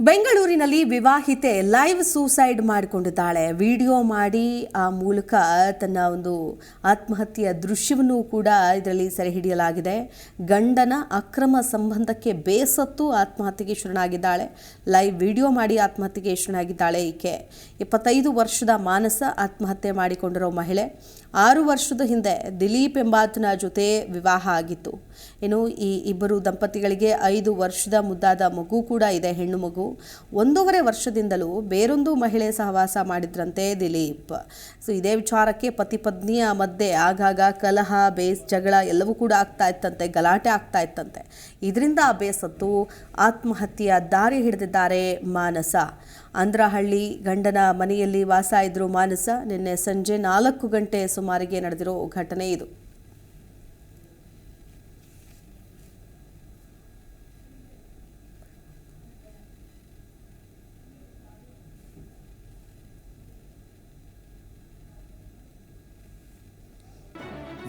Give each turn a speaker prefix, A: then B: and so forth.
A: ಬೆಂಗಳೂರಿನಲ್ಲಿ ವಿವಾಹಿತೆ live suicide ಮಾಡಿಕೊಂಡಿದ್ದಾಳೆ. ವಿಡಿಯೋ ಮಾಡಿ ಆ ಮೂಲಕ ತನ್ನ ಒಂದು ಆತ್ಮಹತ್ಯೆಯ ದೃಶ್ಯವನ್ನು ಕೂಡ ಇದರಲ್ಲಿ ಸೆರೆ ಹಿಡಿಯಲಾಗಿದೆ. ಗಂಡನ ಅಕ್ರಮ ಸಂಬಂಧಕ್ಕೆ ಬೇಸತ್ತು ಆತ್ಮಹತ್ಯೆಗೆ ಶರಣಾಗಿದ್ದಾಳೆ. ಲೈವ್ ವಿಡಿಯೋ ಮಾಡಿ ಆತ್ಮಹತ್ಯೆಗೆ ಶರಣಾಗಿದ್ದಾಳೆ ಈಕೆ. ಇಪ್ಪತ್ತೈದು ವರ್ಷದ ಮಾನಸ ಆತ್ಮಹತ್ಯೆ ಮಾಡಿಕೊಂಡಿರೋ ಮಹಿಳೆ. ಆರು ವರ್ಷದ ಹಿಂದೆ ದಿಲೀಪ್ ಎಂಬಾತನ ಜೊತೆ ವಿವಾಹ ಆಗಿತ್ತು. ಇನ್ನು ಈ ಇಬ್ಬರು ದಂಪತಿಗಳಿಗೆ ಐದು ವರ್ಷದ ಮುದ್ದಾದ ಮಗು ಕೂಡ ಇದೆ. ಹೆಣ್ಣು ಮಗು ಒಂದೂವರೆ ವರ್ಷದಿಂದಲೂ ಬೇರೊಂದು ಮಹಿಳೆ ಸಹವಾಸ ಮಾಡಿದ್ರಂತೆ ದಿಲೀಪ್. ಸೊ, ಇದೇ ವಿಚಾರಕ್ಕೆ ಪತಿ ಪತ್ನಿಯ ಮಧ್ಯೆ ಆಗಾಗ ಕಲಹ, ಬೇಸ್, ಜಗಳ ಎಲ್ಲವೂ ಕೂಡ ಆಗ್ತಾ ಇತ್ತಂತೆ, ಗಲಾಟೆ ಆಗ್ತಾ ಇತ್ತಂತೆ. ಇದರಿಂದ ಬೇಸತ್ತು, ಆತ್ಮಹತ್ಯೆಯ ದಾರಿ ಹಿಡಿದಿದ್ದಾರೆ ಮಾನಸ. ಅಂದ್ರಹಳ್ಳಿ ಗಂಡನ ಮನೆಯಲ್ಲಿ ವಾಸ ಇದ್ರು ಮಾನಸ. ನಿನ್ನೆ ಸಂಜೆ ನಾಲ್ಕು ಗಂಟೆ ಸುಮಾರಿಗೆ ನಡೆದಿರೋ ಘಟನೆ ಇದು.